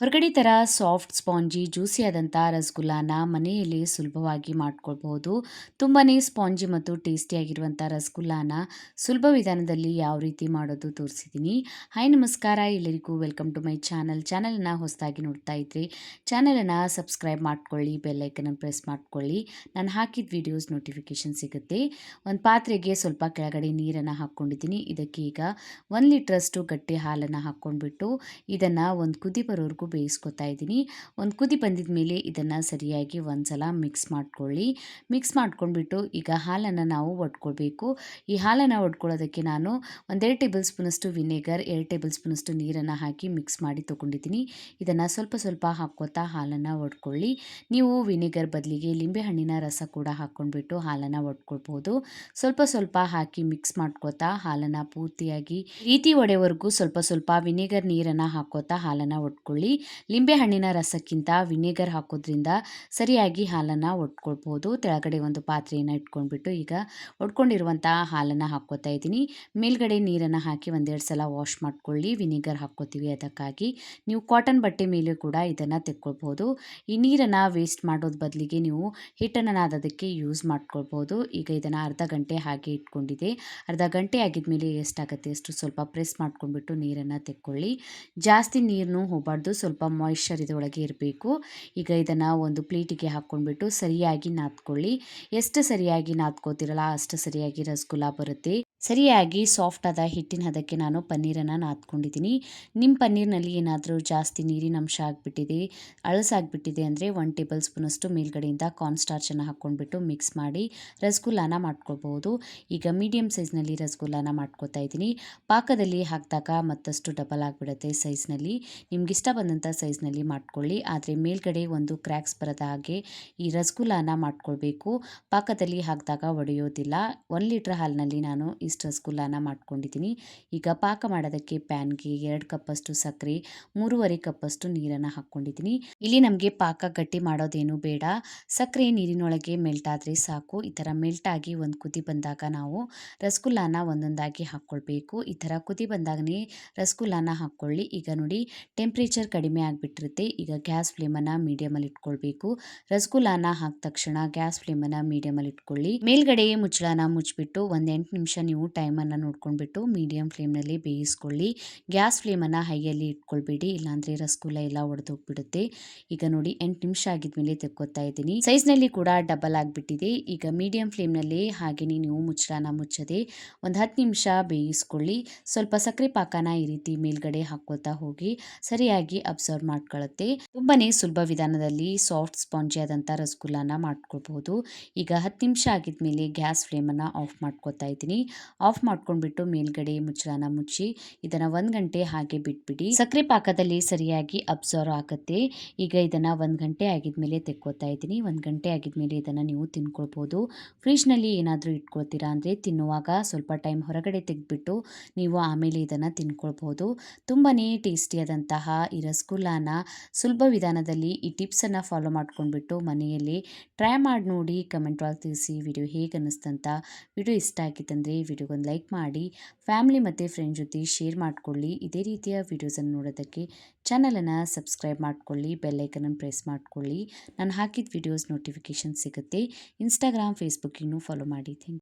ಹೊರಗಡೆ ಥರ soft, spongy, ಜ್ಯೂಸಿಯಾದಂಥ ರಸಗುಲ್ಲಾನ ಮನೆಯಲ್ಲಿ ಸುಲಭವಾಗಿ ಮಾಡ್ಕೊಳ್ಬೋದು ತುಂಬಾ ಸ್ಪಾಂಜಿ ಮತ್ತು ಟೇಸ್ಟಿಯಾಗಿರುವಂಥ ರಸಗುಲ್ಲಾನ ಸುಲಭ ವಿಧಾನದಲ್ಲಿ ಯಾವ ರೀತಿ ಮಾಡೋದು ತೋರಿಸಿದ್ದೀನಿ. ಹಾಯ್, ನಮಸ್ಕಾರ. ಎಲ್ಲರಿಗೂ ವೆಲ್ಕಮ್ ಟು ಮೈ ಚಾನಲ್. ಚಾನಲನ್ನು ಹೊಸದಾಗಿ ನೋಡ್ತಾ ಇದ್ರಿ ಚಾನಲನ್ನು ಸಬ್ಸ್ಕ್ರೈಬ್ ಮಾಡ್ಕೊಳ್ಳಿ ಬೆಲ್ಲೈಕನ್ನು ಪ್ರೆಸ್ ಮಾಡ್ಕೊಳ್ಳಿ. ನಾನು ಹಾಕಿದ ವಿಡಿಯೋಸ್ ನೋಟಿಫಿಕೇಷನ್ ಸಿಗುತ್ತೆ. ಒಂದು ಪಾತ್ರೆಗೆ ಸ್ವಲ್ಪ ಕೆಳಗಡೆ ನೀರನ್ನು ಹಾಕ್ಕೊಂಡಿದ್ದೀನಿ. ಇದಕ್ಕೆ ಈಗ ಒಂದು ಲೀಟ್ರಷ್ಟು ಗಟ್ಟಿ ಹಾಲನ್ನು ಹಾಕ್ಕೊಂಡ್ಬಿಟ್ಟು ಇದನ್ನು ಒಂದು ಕುದಿ ಬರೋವರೆಗೂ ಬೇಯಿಸ್ಕೊತಾ ಇದ್ದೀನಿ. ಒಂದು ಕುದಿ ಬಂದಿದ ಮೇಲೆ ಇದನ್ನು ಸರಿಯಾಗಿ ಒಂದ್ಸಲ ಮಿಕ್ಸ್ ಮಾಡ್ಕೊಳ್ಳಿ. ಮಿಕ್ಸ್ ಮಾಡ್ಕೊಂಡ್ಬಿಟ್ಟು ಈಗ ಹಾಲನ್ನು ನಾವು ಒಡ್ಕೊಳ್ಬೇಕು. ಈ ಹಾಲನ್ನು ಒಡ್ಕೊಳ್ಳೋದಕ್ಕೆ ನಾನು ಒಂದೆರಡು ಟೇಬಲ್ ಸ್ಪೂನಷ್ಟು ವಿನೆಗರ್, ಎರಡು ಟೇಬಲ್ ಸ್ಪೂನಷ್ಟು ನೀರನ್ನು ಹಾಕಿ ಮಿಕ್ಸ್ ಮಾಡಿ ತೊಗೊಂಡಿದ್ದೀನಿ. ಇದನ್ನು ಸ್ವಲ್ಪ ಸ್ವಲ್ಪ ಹಾಕ್ಕೋತಾ ಹಾಲನ್ನು ಒಡ್ಕೊಳ್ಳಿ. ನೀವು ವಿನೆಗರ್ ಬದಲಿಗೆ ಲಿಂಬೆಹಣ್ಣಿನ ರಸ ಕೂಡ ಹಾಕ್ಕೊಂಡ್ಬಿಟ್ಟು ಹಾಲನ್ನು ಒಡ್ಕೊಳ್ಬೋದು. ಸ್ವಲ್ಪ ಸ್ವಲ್ಪ ಹಾಕಿ ಮಿಕ್ಸ್ ಮಾಡ್ಕೋತಾ ಹಾಲನ್ನು ಪೂರ್ತಿಯಾಗಿ ರೀತಿ ಒಡೆವರೆಗೂ ಸ್ವಲ್ಪ ಸ್ವಲ್ಪ ವಿನೆಗರ್ ನೀರನ್ನು ಹಾಕೋತಾ ಹಾಲನ್ನು ಒಡ್ಕೊಳ್ಳಿ. ಲಿಂಬೆಹಣ್ಣಿನ ರಸಕ್ಕಿಂತ ವಿನೆಗರ್ ಹಾಕೋದ್ರಿಂದ ಸರಿಯಾಗಿ ಹಾಲನ್ನು ಒಡ್ಕೊಳ್ಬೋದು. ತೆಳಗಡೆ ಒಂದು ಪಾತ್ರೆಯನ್ನು ಇಟ್ಕೊಂಡ್ಬಿಟ್ಟು ಈಗ ಒಡ್ಕೊಂಡಿರುವಂಥ ಹಾಲನ್ನು ಹಾಕ್ಕೋತಾ ಇದ್ದೀನಿ. ಮೇಲ್ಗಡೆ ನೀರನ್ನು ಹಾಕಿ ಒಂದೆರಡು ಸಲ ವಾಶ್ ಮಾಡ್ಕೊಳ್ಳಿ. ವಿನೆಗರ್ ಹಾಕ್ಕೋತೀವಿ ಅದಕ್ಕಾಗಿ. ನೀವು ಕಾಟನ್ ಬಟ್ಟೆ ಮೇಲೆ ಕೂಡ ಇದನ್ನು ತೆಕ್ಕೊಳ್ಬೋದು. ಈ ನೀರನ್ನು ವೇಸ್ಟ್ ಮಾಡೋದು ಬದಲಿಗೆ ನೀವು ಹಿಟ್ಟನ್ನು ಅದಕ್ಕೆ ಯೂಸ್ ಮಾಡ್ಕೊಳ್ಬೋದು. ಈಗ ಇದನ್ನು ಅರ್ಧ ಗಂಟೆ ಹಾಗೆ ಇಟ್ಕೊಂಡಿದೆ. ಅರ್ಧ ಗಂಟೆ ಆಗಿದ್ಮೇಲೆ ಎಷ್ಟಾಗುತ್ತೆ ಅಷ್ಟು ಸ್ವಲ್ಪ ಪ್ರೆಸ್ ಮಾಡ್ಕೊಂಡ್ಬಿಟ್ಟು ನೀರನ್ನು ತೆಕ್ಕೊಳ್ಳಿ. ಜಾಸ್ತಿ ನೀರನ್ನು ಹೋಗಬಾರ್ದು. ಮಾಯಿಶ್ಚರ್ ಇದರೊಳಗೆ ಇರಬೇಕು. ಈಗ ಇದನ್ನು ಒಂದು ಪ್ಲೇಟಿಗೆ ಹಾಕ್ಕೊಂಡ್ಬಿಟ್ಟು ಸರಿಯಾಗಿ ನಾದ್ಕೊಳ್ಳಿ. ಎಷ್ಟು ಸರಿಯಾಗಿ ನಾದ್ಕೋತಿರಲ್ಲ ಅಷ್ಟು ಸರಿಯಾಗಿ ರಸಗುಲ್ಲ ಬರುತ್ತೆ. ಸರಿಯಾಗಿ ಸಾಫ್ಟ್ ಆದ ಹಿಟ್ಟಿನ ಹದಕ್ಕೆ ನಾನು ಪನ್ನೀರನ್ನು ನಾದ್ಕೊಂಡಿದ್ದೀನಿ. ನಿಮ್ಮ ಪನ್ನೀರ್ನಲ್ಲಿ ಏನಾದರೂ ಜಾಸ್ತಿ ನೀರಿನ ಅಂಶ ಆಗಿಬಿಟ್ಟಿದೆ, ಅಳಸಾಗಿಬಿಟ್ಟಿದೆ ಅಂದರೆ ಒನ್ ಟೇಬಲ್ ಸ್ಪೂನಷ್ಟು ಮೇಲ್ಗಡೆಯಿಂದ ಕಾರ್ನ್ ಸ್ಟಾರ್ಚನ್ನು ಹಾಕ್ಕೊಂಡ್ಬಿಟ್ಟು ಮಿಕ್ಸ್ ಮಾಡಿ ರಸಗುಲ್ಲಾನ ಮಾಡ್ಕೊಳ್ಬೋದು ಈಗ ಮೀಡಿಯಮ್ ಸೈಜ್ನಲ್ಲಿ ರಸಗುಲ್ಲಾನ ಮಾಡ್ಕೋತಾ ಇದ್ದೀನಿ. ಪಾಕದಲ್ಲಿ ಹಾಕಿದಾಗ ಮತ್ತಷ್ಟು ಡಬಲ್ ಆಗಿಬಿಡುತ್ತೆ ಸೈಜ್ನಲ್ಲಿ ನಿಮ್ಗೆ ಇಷ್ಟ ಬಂದಂಥ ಸೈಜ್ನಲ್ಲಿ ಮಾಡ್ಕೊಳ್ಳಿ. ಆದರೆ ಮೇಲ್ಗಡೆ ಒಂದು ಕ್ರ್ಯಾಕ್ಸ್ ಬರದ ಹಾಗೆ ಈ ರಸಗುಲ್ಲಾನ ಮಾಡ್ಕೊಳ್ಬೇಕು. ಪಾಕದಲ್ಲಿ ಹಾಕಿದಾಗ ಒಡೆಯೋದಿಲ್ಲ. ಒನ್ ಲೀಟ್ರ್ ಹಾಲಿನಲ್ಲಿ ನಾನು ಇಷ್ಟು ರಸಗುಲ್ಲಾನ ಮಾಡ್ಕೊಂಡಿದ್ದೀನಿ. ಈಗ ಪಾಕ ಮಾಡೋದಕ್ಕೆ ಪ್ಯಾನ್ಗೆ ಎರಡು ಕಪ್ಪಷ್ಟು ಸಕ್ಕರೆ, ಮೂರುವರೆ ಕಪ್ಪಷ್ಟು ನೀರನ್ನು ಹಾಕ್ಕೊಂಡಿದ್ದೀನಿ. ಇಲ್ಲಿ ನಮಗೆ ಪಾಕ ಗಟ್ಟಿ ಮಾಡೋದೇನು ಬೇಡ. ಸಕ್ಕರೆ ನೀರಿನೊಳಗೆ ಮೆಲ್ಟ್ ಆದರೆ ಸಾಕು. ಈ ಥರ ಮೆಲ್ಟ್ ಆಗಿ ಒಂದು ಕುದಿ ಬಂದಾಗ ನಾವು ರಸಗುಲ್ಲಾನ ಒಂದೊಂದಾಗಿ ಹಾಕ್ಕೊಳ್ಬೇಕು. ಈ ಥರ ಕುದಿ ಬಂದಾಗನೇ ರಸಗುಲ್ಲಾನ ಹಾಕ್ಕೊಳ್ಳಿ. ಈಗ ನೋಡಿ, ಟೆಂಪ್ರೇಚರ್ ಕಡಿಮೆ ಆಗಿಬಿಟ್ಟಿರುತ್ತೆ. ಈಗ ಗ್ಯಾಸ್ ಫ್ಲೇಮನ್ನು ಮೀಡಿಯಮಲ್ಲಿ ಇಟ್ಕೊಳ್ಬೇಕು. ರಸಗುಲ್ಲಾನ ಹಾಕಿದ ತಕ್ಷಣ ಗ್ಯಾಸ್ ಫ್ಲೇಮನ್ನು ಮೀಡಿಯಮಲ್ಲಿ ಇಟ್ಕೊಳ್ಳಿ. ಮೇಲ್ಗಡೆ ಮುಚ್ಚಳನ ಮುಚ್ಚಿಬಿಟ್ಟು ಒಂದು ಎಂಟು ನಿಮಿಷ ನೀವು ಟೈಮನ್ನು ನೋಡ್ಕೊಂಡ್ಬಿಟ್ಟು ಮೀಡಿಯಮ್ ಫ್ಲೇಮ್ನಲ್ಲಿ ಬೇಯಿಸ್ಕೊಳ್ಳಿ. ಗ್ಯಾಸ್ ಫ್ಲೇಮನ್ನು ಹೈಯಲ್ಲಿ ಇಟ್ಕೊಳ್ಬೇಡಿ, ಇಲ್ಲಾಂದರೆ ರಸಗುಲ್ಲ ಎಲ್ಲ ಒಡೆದೋಗ್ಬಿಡುತ್ತೆ. ಈಗ ನೋಡಿ, ಎಂಟು ನಿಮಿಷ ಆಗಿದ್ಮೇಲೆ ತೆಕ್ಕೋತಾ ಇದ್ದೀನಿ. ಸೈಜ್ನಲ್ಲಿ ಕೂಡ ಡಬಲ್ ಆಗಿಬಿಟ್ಟಿದೆ. ಈಗ ಮೀಡಿಯಂ ಫ್ಲೇಮ್ನಲ್ಲಿ ಹಾಗೆಯೇ ನೀವು ಮುಚ್ಚಳನ ಮುಚ್ಚದೆ ಒಂದು ಹತ್ತು ನಿಮಿಷ ಬೇಯಿಸ್ಕೊಳ್ಳಿ. ಸ್ವಲ್ಪ ಸಕ್ಕರೆ ಪಾಕನ ಈ ರೀತಿ ಮೇಲ್ಗಡೆ ಹಾಕೋತಾ ಹೋಗಿ ಸರಿಯಾಗಿ ಅಬ್ಸರ್ವ್ ಮಾಡ್ಕೊಳ್ಳುತ್ತೆ. ತುಂಬನೇ ಸುಲಭ ವಿಧಾನದಲ್ಲಿ ಸಾಫ್ಟ್ ಸ್ಪಾಂಜಿ ಆದಂಥ ರಸಗುಲ್ಲಾನ ಮಾಡ್ಕೊಳ್ಬಹುದು. ಈಗ ಹತ್ತು ನಿಮಿಷ ಆಗಿದ್ಮೇಲೆ ಗ್ಯಾಸ್ ಫ್ಲೇಮನ್ನು ಆಫ್ ಮಾಡ್ಕೋತಾ ಇದ್ದೀನಿ. ಆಫ್ ಮಾಡ್ಕೊಂಡ್ಬಿಟ್ಟು ಮೇಲ್ಗಡೆ ಮುಚ್ಚಳನ ಮುಚ್ಚಿ ಇದನ್ನು ಒಂದು ಗಂಟೆ ಹಾಗೆ ಬಿಟ್ಬಿಡಿ. ಸಕ್ಕರೆ ಪಾಕದಲ್ಲಿ ಸರಿಯಾಗಿ ಅಬ್ಸರ್ವ್ ಆಗುತ್ತೆ. ಈಗ ಇದನ್ನು ಒಂದು ಗಂಟೆ ಆಗಿದ್ಮೇಲೆ ತೆಕ್ಕೋತಾ ಇದ್ದೀನಿ. ಒಂದು ಗಂಟೆ ಆಗಿದ್ಮೇಲೆ ಇದನ್ನು ನೀವು ತಿನ್ಕೊಳ್ಬೋದು. ಫ್ರಿಜ್ನಲ್ಲಿ ಏನಾದರೂ ಇಟ್ಕೊಳ್ತೀರಾ ಅಂದರೆ ತಿನ್ನುವಾಗ ಸ್ವಲ್ಪ ಟೈಮ್ ಹೊರಗಡೆ ತೆಗೆದ್ಬಿಟ್ಟು ನೀವು ಆಮೇಲೆ ಇದನ್ನು ತಿನ್ಕೊಳ್ಬೋದು. ತುಂಬಾ ಟೇಸ್ಟಿಯಾದಂತಹ ಈ ರಸಗುಲ್ಲಾನ ಸುಲಭ ವಿಧಾನದಲ್ಲಿ ಈ ಟಿಪ್ಸನ್ನು ಫಾಲೋ ಮಾಡ್ಕೊಂಡ್ಬಿಟ್ಟು ಮನೆಯಲ್ಲಿ ಟ್ರೈ ಮಾಡಿ ನೋಡಿ, ಕಮೆಂಟ್ ಒಳಗೆ ತಿಳಿಸಿ, ವಿಡಿಯೋ ಹೇಗೆ ಅನ್ನಿಸ್ತಂತ ವಿಡಿಯೋ ಇಷ್ಟ ಆಗಿತ್ತಂದರೆ ವಿಡಿಯೋಗೊಂದು ಲೈಕ್ ಮಾಡಿ, ಫ್ಯಾಮಿಲಿ ಮತ್ತು ಫ್ರೆಂಡ್ ಜೊತೆ ಶೇರ್ ಮಾಡಿಕೊಳ್ಳಿ. ಇದೇ ರೀತಿಯ ವಿಡಿಯೋಸನ್ನು ನೋಡೋದಕ್ಕೆ ಚಾನಲನ್ನು ಸಬ್ಸ್ಕ್ರೈಬ್ ಮಾಡ್ಕೊಳ್ಳಿ ಬೆಲ್ಲೈಕನನ್ನು ಪ್ರೆಸ್ ಮಾಡ್ಕೊಳ್ಳಿ. ನಾನು ಹಾಕಿದ ವಿಡಿಯೋಸ್ ನೋಟಿಫಿಕೇಷನ್ ಸಿಗುತ್ತೆ. ಇನ್ಸ್ಟಾಗ್ರಾಮ್ ಫೇಸ್ಬುಕ್ಕಿಗೂ ಫಾಲೋ ಮಾಡಿ. ಥ್ಯಾಂಕ್